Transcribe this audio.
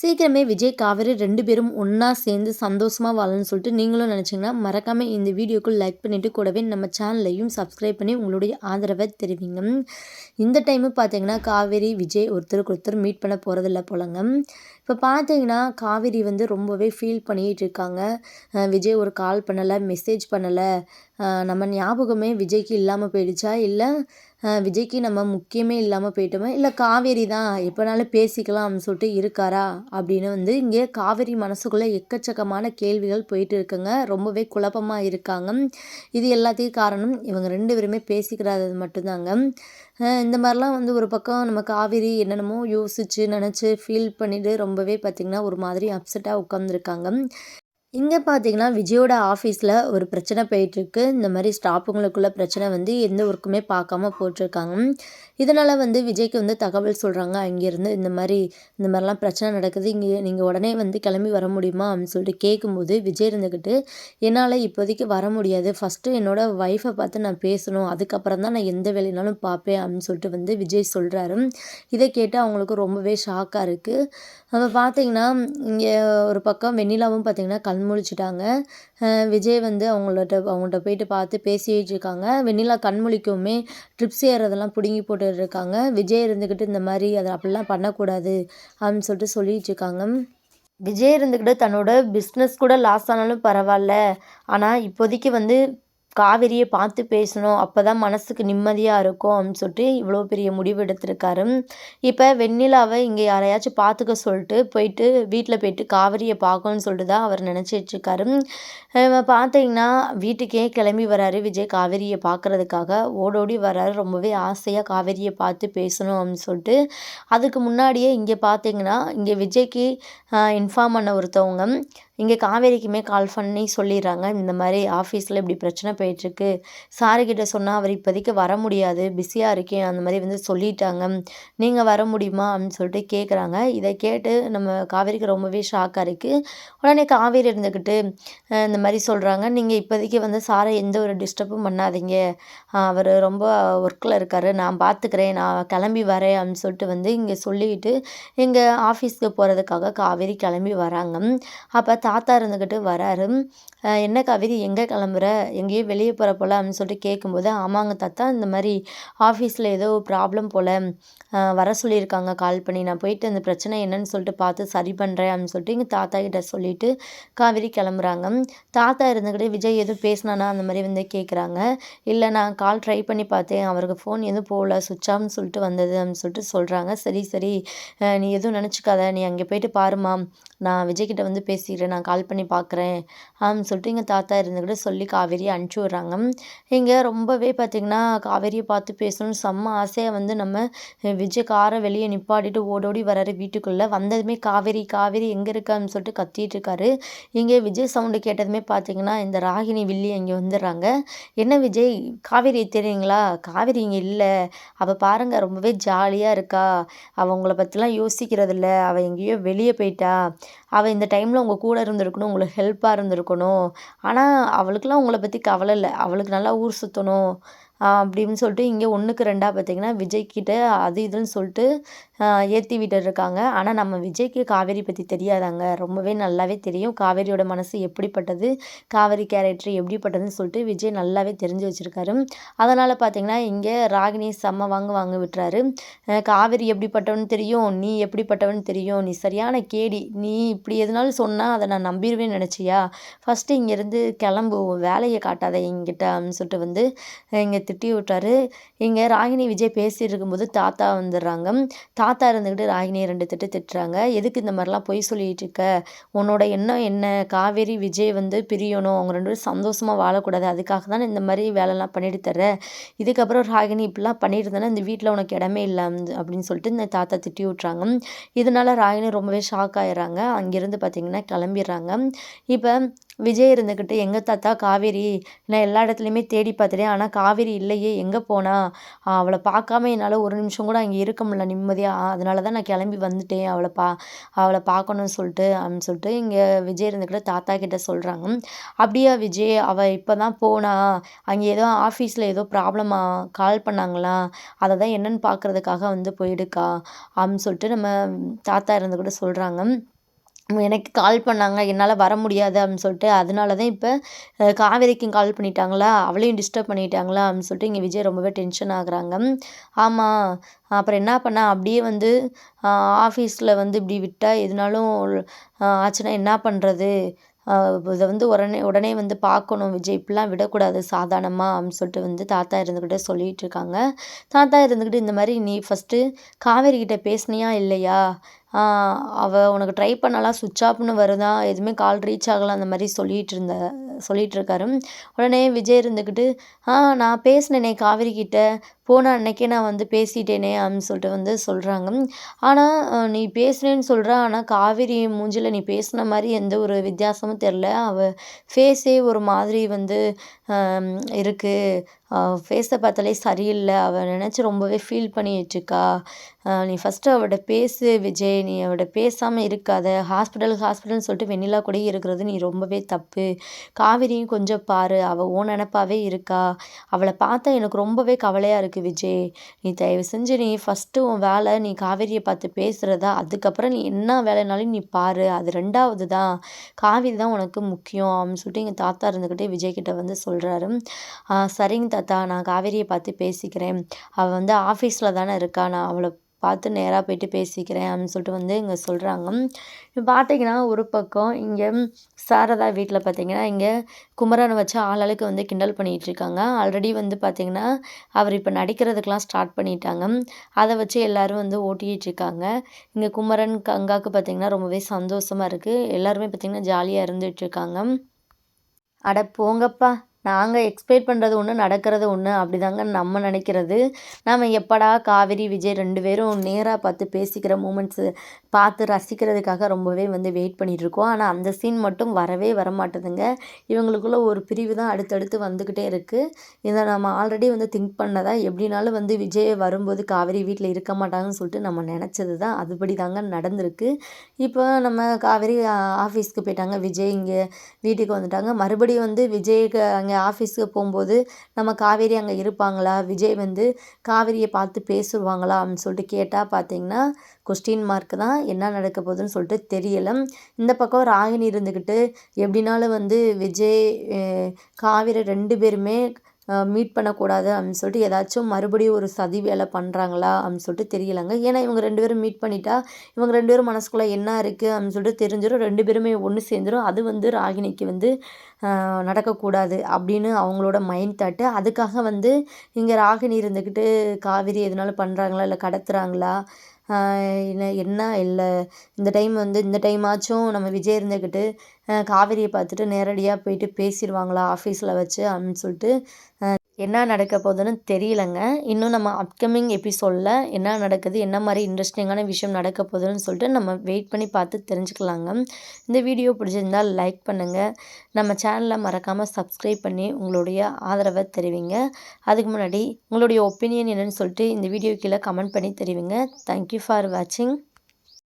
சீக்கிரமே விஜய் காவேரி ரெண்டு பேரும் ஒன்றா சேர்ந்து சந்தோஷமாக வாழணும்னு சொல்லிட்டு நீங்களும் நினச்சிங்கன்னா மறக்காமல் இந்த வீடியோக்கு லைக் பண்ணிவிட்டு கூடவே நம்ம சேனல்லையும் சப்ஸ்கிரைப் பண்ணி உங்களுடைய ஆதரவை தெரிவிங்க. இந்த டைமு பார்த்தீங்கன்னா காவேரி விஜய் ஒருத்தருக்கு ஒருத்தர் மீட் பண்ண போகிறதில்ல போலங்க. இப்போ பார்த்தீங்கன்னா காவேரி வந்து ரொம்பவே ஃபீல் பண்ணிகிட்டு இருக்காங்க. விஜய் ஒரு கால் பண்ணலை மெசேஜ் பண்ணலை. நம்ம ஞாபகமே விஜய்க்கு இல்லாமல் போயிடுச்சா? இல்லை விஜய்க்கு நம்ம முக்கியமே இல்லாமல் போயிட்டோமா? இல்லை காவேரி தான் எப்போனாலும் பேசிக்கலாம் சொல்லிட்டு இருக்காரா? அப்படின்னு வந்து இங்கே காவேரி மனசுக்குள்ளே எக்கச்சக்கமான கேள்விகள் போயிட்டு இருக்குங்க. ரொம்பவே குழப்பமாக இருக்காங்க. இது எல்லாத்தையும் காரணம் இவங்க ரெண்டு பேருமே பேசிக்கிறாதது மட்டும்தாங்க. இந்த மாதிரிலாம் வந்து ஒரு பக்கம் நம்ம காவேரி என்னென்னமோ யோசித்து நினச்சி ஃபீல் பண்ணிவிட்டு ரொம்பவே பார்த்திங்கன்னா ஒரு மாதிரி அப்செட்டாக உட்காந்துருக்காங்க இங்கே பார்த்தீங்கன்னா விஜயோட ஆஃபீஸில் ஒரு பிரச்சனை போயிட்டுருக்கு இந்த மாதிரி ஸ்டாஃபுங்களுக்குள்ள பிரச்சனை வந்து எந்த ஒர்க்குமே பார்க்காம போட்டிருக்காங்க இதனால் வந்து விஜய்க்கு வந்து தகவல் சொல்கிறாங்க அங்கேருந்து இந்த மாதிரி இந்த மாதிரிலாம் பிரச்சனை நடக்குது. இங்கே நீங்கள் உடனே வந்து கிளம்பி வர முடியுமா? அப்படின்னு சொல்லிட்டு கேட்கும்போது விஜய் இருந்துக்கிட்டு என்னால் இப்போதைக்கு வர முடியாது. ஃபஸ்ட்டு என்னோடய ஒய்ஃபை பார்த்து நான் பேசணும். அதுக்கப்புறம் தான் நான் எந்த வேலைனாலும் பார்ப்பேன். அப்படின்னு சொல்லிட்டு வந்து விஜய் சொல்கிறாரு இதை கேட்டு அவங்களுக்கு ரொம்பவே ஷாக்காக இருக்குது அப்போ பார்த்தீங்கன்னா இங்கே ஒரு பக்கம் வெண்ணிலாவும் பார்த்தீங்கன்னா கண் முழிச்சிட்டாங்க. விஜய் வந்து அவங்கள்ட்ட அவங்கள்ட்ட போயிட்டு பார்த்து பேசிட்டு இருக்காங்க. வெண்ணிலா கண்மொழிக்குமே ட்ரிப்ஸ் ஏறதெல்லாம் பிடுங்கி போட்டுட்டு இருக்காங்க. விஜய் இருந்துக்கிட்டு இந்த மாதிரி அதை அப்படிலாம் பண்ணக்கூடாது அப்படின்னு சொல்லிட்டு சொல்லிட்டு இருக்காங்க. விஜய் இருந்துக்கிட்டு தன்னோட பிஸ்னஸ் கூட லாஸ் ஆனாலும் பரவாயில்ல. ஆனால் இப்போதைக்கு வந்து காவேரியை பார்த்து பேசணும். அப்போ தான் மனசுக்கு நிம்மதியாக இருக்கும் அப்படின்னு சொல்லிட்டு இவ்வளோ பெரிய முடிவு எடுத்திருக்காரு. இப்போ வெண்ணிலாவை இங்கே யாரையாச்சும் பார்த்துக்க சொல்லிட்டு போயிட்டு வீட்டில் போயிட்டு காவேரியை பார்க்கணும்னு சொல்லிட்டு தான் அவர் நினச்சிட்ருக்காரு பார்த்தீங்கன்னா வீட்டுக்கே கிளம்பி வராரு விஜய் காவேரியை பார்க்குறதுக்காக. ஓடோடி வராரு. ரொம்பவே ஆசையாக காவேரியை பார்த்து பேசணும் அப்படின்னு சொல்லிட்டு. அதுக்கு முன்னாடியே இங்கே பார்த்தீங்கன்னா இங்கே விஜய்க்கு இன்ஃபார்ம் பண்ண ஒருத்தவங்க. இங்கே காவேரிக்குமே கால் பண்ணி சொல்லிடுறாங்க. இந்த மாதிரி ஆஃபீஸில் இப்படி பிரச்சனை போயிட்டுருக்கு. சாருக்கிட்ட சொன்னால் அவர் இப்போதைக்கு வர முடியாது. பிஸியாக இருக்கேன். அந்த மாதிரி வந்து சொல்லிட்டாங்க. நீங்கள் வர முடியுமா? அப்படின்னு சொல்லிட்டு கேட்குறாங்க இதை கேட்டு நம்ம காவேரிக்கு ரொம்பவே ஷாக்காக இருக்குது உடனே காவேரி இருந்துக்கிட்டு இந்த மாதிரி சொல்கிறாங்க நீங்கள் இப்போதைக்கு வந்து சாரை எந்த ஒரு டிஸ்டர்பும் பண்ணாதீங்க. அவர் ரொம்ப ஒர்க்கில் இருக்கார். நான் பார்த்துக்கிறேன் நான் கிளம்பி வரேன். அப்படின்னு சொல்லிட்டு வந்து இங்கே சொல்லிக்கிட்டு எங்கள் ஆஃபீஸ்க்கு போகிறதுக்காக காவேரி கிளம்பி வராங்க. அப்போ தாத்தா இருந்துக்கிட்டு வராரு. என்ன காவேரி? எங்கே கிளம்புற? எங்கேயோ வெளியே போகிற போல் அப்படின்னு சொல்லிட்டு கேட்கும்போது ஆமாங்க தாத்தா இந்த மாதிரி ஆஃபீஸில் ஏதோ ப்ராப்ளம் போல் வர சொல்லியிருக்காங்க. கால் பண்ணி நான் போயிட்டு அந்த பிரச்சனை என்னன்னு சொல்லிட்டு பார்த்து சரி பண்ணுறேன் அப்படின்னு சொல்லிட்டு எங்கள் தாத்தா கிட்ட சொல்லிவிட்டு காவேரி கிளம்புறாங்க. தாத்தா இருந்துக்கிட்டே விஜய் எதுவும் பேசினானா அந்த மாதிரி வந்து கேட்குறாங்க இல்லை நான் கால் ட்ரை பண்ணி பார்த்தேன். அவருக்கு ஃபோன் எதுவும் போகல. சுவிட்ச் ஆஃப்னு சொல்லிட்டு வந்தது அப்படின்னு சொல்லிட்டு சொல்கிறாங்க சரி சரி. நீ எதுவும் நினச்சிக்காத. நீ அங்கே போயிட்டு பாருமா நான் விஜய்கிட்ட வந்து பேசிக்கிறேன். நான் கால் பண்ணி பார்க்குறேன் அப்படின்னு சொல்லிட்டு எங்கள் தாத்தா இருந்துக்கிட்டு சொல்லி காவேரி அனுப்பிச்சு விடுறாங்க. இங்கே ரொம்பவே பார்த்திங்கன்னா காவேரியை பார்த்து பேசணும்னு செம்ம ஆசையாக வந்து நம்ம விஜய் காரை வெளியே நிப்பாட்டிட்டு ஓடோடி வராரு வீட்டுக்குள்ளே. வந்ததுமே காவேரி காவேரி எங்கே இருக்கான்னு சொல்லிட்டு கத்திட்டு இருக்காரு. இங்கே விஜய் சவுண்டு கேட்டதுமே பார்த்தீங்கன்னா இந்த ராகினி வில்லி இங்கே வந்துடுறாங்க. என்ன விஜய் காவேரி தெரியுங்களா? காவேரி இங்கே இல்லை. அவள் பாருங்கள் ரொம்பவே ஜாலியாக இருக்கா. அவள் உங்களை பற்றிலாம் யோசிக்கிறதில்ல. அவள் எங்கேயோ வெளியே போயிட்டா. அவள் இந்த டைமில் உங்கள் கூட இருந்திருக்கணும் உங்களுக்கு ஹெல்ப்பாக இருந்திருக்கணும். ஆனால் அவளுக்குலாம் உங்களை பற்றி கவலை இல்லை. அவளுக்கு நல்லா ஊர் சுற்றணும் அப்படின்னு சொல்லிட்டு இங்கே ஒன்றுக்கு ரெண்டாக பார்த்தீங்கன்னா விஜய்கிட்ட அது இதுன்னு சொல்லிட்டு ஏற்றி விட்டுருக்காங்க ஆனால் நம்ம விஜய்க்கு காவேரி பற்றி தெரியாதாங்க. ரொம்பவே நல்லாவே தெரியும். காவேரியோட மனசு எப்படிப்பட்டது காவேரி கேரக்டர் எப்படிப்பட்டதுன்னு சொல்லிட்டு விஜய் நல்லாவே தெரிஞ்சு வச்சுருக்காரு. அதனால் பார்த்தீங்கன்னா இங்கே ராகினி செம்ம வாங்க வாங்க விட்டுறாரு. காவேரி எப்படிப்பட்டவன் தெரியும் நீ எப்படிப்பட்டவன் தெரியும். நீ சரியான கேடி. நீ இப்படி எதுனாலும் சொன்னால் அதை நான் நம்பிடுவேன்னு நினச்சியா? ஃபஸ்ட்டு இங்கேருந்து கிளம்பு வேலையை காட்டாத எங்கிட்ட அப்படின்னு சொல்லிட்டு வந்து இங்கே திட்டி விட்டாரு. இங்கே ராகினி விஜய் பேசிட்டு இருக்கும்போது தாத்தா வந்துடுறாங்க. தாத்தா இருந்துக்கிட்டு ராகினியை ரெண்டு திட்டு திட்டுறாங்க. எதுக்கு இந்த மாதிரிலாம் பொய் சொல்லிகிட்டு இருக்க? உன்னோட எண்ணம் என்ன? காவேரி விஜய் வந்து பிரியணும். அவங்க ரெண்டு பேரும் சந்தோஷமாக வாழக்கூடாது. அதுக்காக தான் இந்த மாதிரி வேலைலாம் பண்ணிட்டு தர்றேன் இதுக்கப்புறம் ராகினி இப்படிலாம் பண்ணிட்டு இருந்தேன்னா இந்த வீட்டில் உனக்கு இடமே இல்லை அப்படின்னு சொல்லிட்டு இந்த தாத்தா திட்டி விட்றாங்க இதனால் ராகினி ரொம்பவே ஷாக் ஆயிடுறாங்க. அங்கேருந்து பார்த்திங்கன்னா கிளம்பிடுறாங்க. இப்போ விஜய் இருந்துக்கிட்டு எங்கே தாத்தா காவேரி நான் எல்லா இடத்துலையுமே தேடி பார்த்துட்டேன். ஆனால் காவேரி இல்லையே. எங்கே போனா? அவளை பார்க்காம என்னால் ஒரு நிமிஷம் கூட அங்கே இருக்க முடியல. நிம்மதியாக அதனால தான் நான் கிளம்பி வந்துட்டேன். அவளை பா அவளை பார்க்கணும்னு சொல்லிட்டு அப்படின்னு சொல்லிட்டு இங்கே விஜய் இருந்துக்கிட்ட தாத்தா கிட்ட சொல்கிறாங்க அப்படியா விஜய் அவள் இப்போ தான் போனா? அங்கே ஏதோ ஆஃபீஸில் ஏதோ ப்ராப்ளமாக கால் பண்ணாங்களா? அதை தான் என்னென்னு பார்க்குறதுக்காக வந்து போயிடுக்கா? அப்படின்னு சொல்லிட்டு நம்ம தாத்தா இருந்துக்கிட்ட சொல்கிறாங்க எனக்கு கால் பண்ணாங்க. என்னால் வர முடியாது அப்படின்னு சொல்லிட்டு. அதனால தான் இப்போ காவேரிக்கும் கால் பண்ணிட்டாங்களா? அவளையும் டிஸ்டர்ப் பண்ணிட்டாங்களா? அப்படின்னு சொல்லிட்டு இங்கே விஜய் ரொம்பவே டென்ஷன் ஆகுறாங்க. ஆமாம் அப்புறம் என்ன பண்ண? அப்படியே வந்து ஆஃபீஸில் வந்து இப்படி விட்டால் எதுனாலும் ஆச்சுன்னா என்ன பண்ணுறது இதை வந்து உடனே உடனே வந்து பார்க்கணும். விஜய் இப்படிலாம் விடக்கூடாது சாதாரணமாக அப்படின்னு சொல்லிட்டு வந்து தாத்தா இருந்துக்கிட்டே சொல்லிகிட்டு இருக்காங்க. தாத்தா இருந்துக்கிட்டு இந்த மாதிரி நீ ஃபஸ்ட்டு காவேரி கிட்டே பேசினியா? இல்லையா? அவள் உனக்கு ட்ரை பண்ணலாம் சுவிட்ச் ஆஃப்னு வருதான் எதுவுமே கால் ரீச் ஆகலை அந்த மாதிரி சொல்லிகிட்டு இருந்த சொல்லிகிட்டு இருக்காரு. உடனே விஜய் இருந்துக்கிட்டு ஆ நான் பேசினேனே காவேரி கிட்ட. போன அன்னைக்கே நான் வந்து பேசிட்டேனே அப்படின்னு சொல்லிட்டு வந்து சொல்கிறாங்க ஆனால் நீ பேசுனேன்னு சொல்கிற ஆனால் காவேரி மூஞ்சில் நீ பேசின மாதிரி எந்த ஒரு வித்தியாசமும் தெரில அவள் ஃபேஸே ஒரு மாதிரி வந்து இருக்குது ஃபேஸை பார்த்தாலே சரியில்லை. அவள் நினச்சி ரொம்பவே ஃபீல் பண்ணிகிட்ருக்கா நீ ஃபஸ்ட்டு அவள்கிட்ட பேசு விஜய். நீ அவள்கிட்ட பேசாமல் இருக்காத. ஹாஸ்பிட்டல் ஹாஸ்பிட்டல்னு சொல்லிட்டு வெண்ணிலா கூட இருக்கிறது நீ ரொம்பவே தப்பு. காவிரியும் கொஞ்சம் பாரு. அவள் ஓ நினப்பாவே இருக்கா. அவளை பார்த்தா எனக்கு ரொம்பவே கவலையாக இருக்குது விஜய். நீ தயவு செஞ்சு நீ ஃபஸ்ட்டு உன் வேலை நீ காவேரியை பார்த்து பேசுகிறதா அதுக்கப்புறம் நீ என்ன வேலைனாலும் நீ பாரு. அது ரெண்டாவது தான் காவேரி தான் உனக்கு முக்கியம். அப்படின்னு சொல்லிட்டு எங்கள் தாத்தா இருந்துக்கிட்டே விஜய்கிட்ட வந்து சொல்கிறாரு சரிங்க தாத்தா நான் காவேரியை பார்த்து பேசிக்கிறேன். அவள் வந்து ஆஃபீஸில் தானே இருக்கா. நான் அவளை பார்த்து நேராக போயிட்டு பேசிக்கிறேன். அப்படின்னு சொல்லிட்டு வந்து இங்கே சொல்கிறாங்க இப்போ பார்த்தீங்கன்னா ஒரு பக்கம் இங்கே சாரதா வீட்டில் பார்த்தீங்கன்னா இங்கே குமரனை வச்சு ஆளாளுக்கு வந்து கிண்டல் பண்ணிகிட்டு இருக்காங்க. ஆல்ரெடி வந்து பார்த்திங்கன்னா அவர் இப்போ நடிக்கிறதுக்கெலாம் ஸ்டார்ட் பண்ணிட்டாங்க. அதை வச்சு எல்லோரும் வந்து ஓட்டிகிட்டு இருக்காங்க. இங்கே குமரன் கங்காவுக்கு பார்த்திங்கன்னா ரொம்பவே சந்தோஷமாக இருக்குது எல்லாருமே பார்த்திங்கன்னா ஜாலியாக இருந்துகிட்ருக்காங்க அட போங்கப்பா. நாங்கள் எக்ஸ்பெக்ட் பண்ணுறது ஒன்று நடக்கிறது ஒன்று அப்படி தாங்க நம்ம நினைக்கிறது. நாம் எப்படா காவேரி விஜய் ரெண்டு பேரும் நேராக பார்த்து பேசிக்கிற மூமெண்ட்ஸு பார்த்து ரசிக்கிறதுக்காக ரொம்பவே வந்து வெயிட் பண்ணிகிட்ருக்கோம் ஆனால் அந்த சீன் மட்டும் வரவே வர மாட்டேதுங்க இவங்களுக்குள்ள ஒரு பிரிவு தான் அடுத்தடுத்து வந்துக்கிட்டே இருக்குது இதை நம்ம ஆல்ரெடி வந்து திங்க் பண்ணதான் எப்படினாலும் வந்து விஜய் வரும்போது காவேரி வீட்டில் இருக்க மாட்டாங்கன்னு சொல்லிட்டு நம்ம நினச்சது தான் அதுபடி தாங்க நடந்திருக்கு. இப்போ நம்ம காவேரி ஆஃபீஸ்க்கு போயிட்டாங்க. விஜய் இங்கே வீட்டுக்கு வந்துட்டாங்க. மறுபடியும் வந்து விஜய்க்கு அங்கே ஆஃபீஸுக்கு போகும்போது நம்ம காவேரி அங்கே இருப்பாங்களா? விஜய் வந்து காவேரியை பார்த்து பேசுவாங்களா? அப்படின்னு சொல்லிட்டு கேட்டால் பார்த்தீங்கன்னா கொஸ்டின் மார்க் தான் என்ன நடக்க போகுதுன்னு சொல்லிட்டு தெரியலை. இந்த பக்கம் ராகினி இருந்துக்கிட்டு எப்படினாலும் வந்து விஜய் காவேரி ரெண்டு பேருமே மீட் பண்ணக்கூடாது அப்படின்னு சொல்லிட்டு ஏதாச்சும் மறுபடியும் ஒரு சதி வேலை பண்ணுறாங்களா அப்படின்னு சொல்லிட்டு தெரியலங்க. ஏன்னா இவங்க ரெண்டு பேரும் மீட் பண்ணிட்டா இவங்க ரெண்டு பேரும் மனசுக்குள்ளே என்ன இருக்குது அப்படின்னு சொல்லிட்டு தெரிஞ்சிடும் ரெண்டு பேருமே ஒன்று சேர்ந்துடும் அது வந்து ராகினிக்கு வந்து நடக்கக்கூடாது அப்படின்னு அவங்களோட மைண்ட் தாட்டு அதுக்காக வந்து இங்கே ராகினி இருந்துக்கிட்டு காவிரி எதனால பண்ணுறாங்களா இல்லை கடத்துகிறாங்களா என்ன என்ன இல்லை. இந்த டைம் வந்து இந்த டைமாச்சும் நம்ம விஜய் இருந்துக்கிட்டு காவேரியை பார்த்துட்டு நேரடியாக போயிட்டு பேசிடுவாங்களா ஆஃபீஸில் வச்சு அப்படின்னு சொல்லிட்டு என்ன நடக்க போகுதுன்னு தெரியலங்க. இன்னும் நம்ம அப்கமிங் எபிசோடில் என்ன நடக்குது என்ன மாதிரி இன்ட்ரெஸ்டிங்கான விஷயம் நடக்க போகுதுன்னு சொல்லிட்டு நம்ம வெயிட் பண்ணி பார்த்து தெரிஞ்சுக்கலாங்க. இந்த வீடியோ பிடிச்சிருந்தால் லைக் பண்ணுங்கள் நம்ம சேனலை மறக்காமல் சப்ஸ்கிரைப் பண்ணி உங்களுடைய ஆதரவை தெரிவிங்க. அதுக்கு முன்னாடி உங்களுடைய ஒப்பீனியன் என்னென்னு சொல்லிட்டு இந்த வீடியோ கீழே கமெண்ட் பண்ணி தெரிவிங்க. தேங்க்யூ ஃபார் வாட்சிங்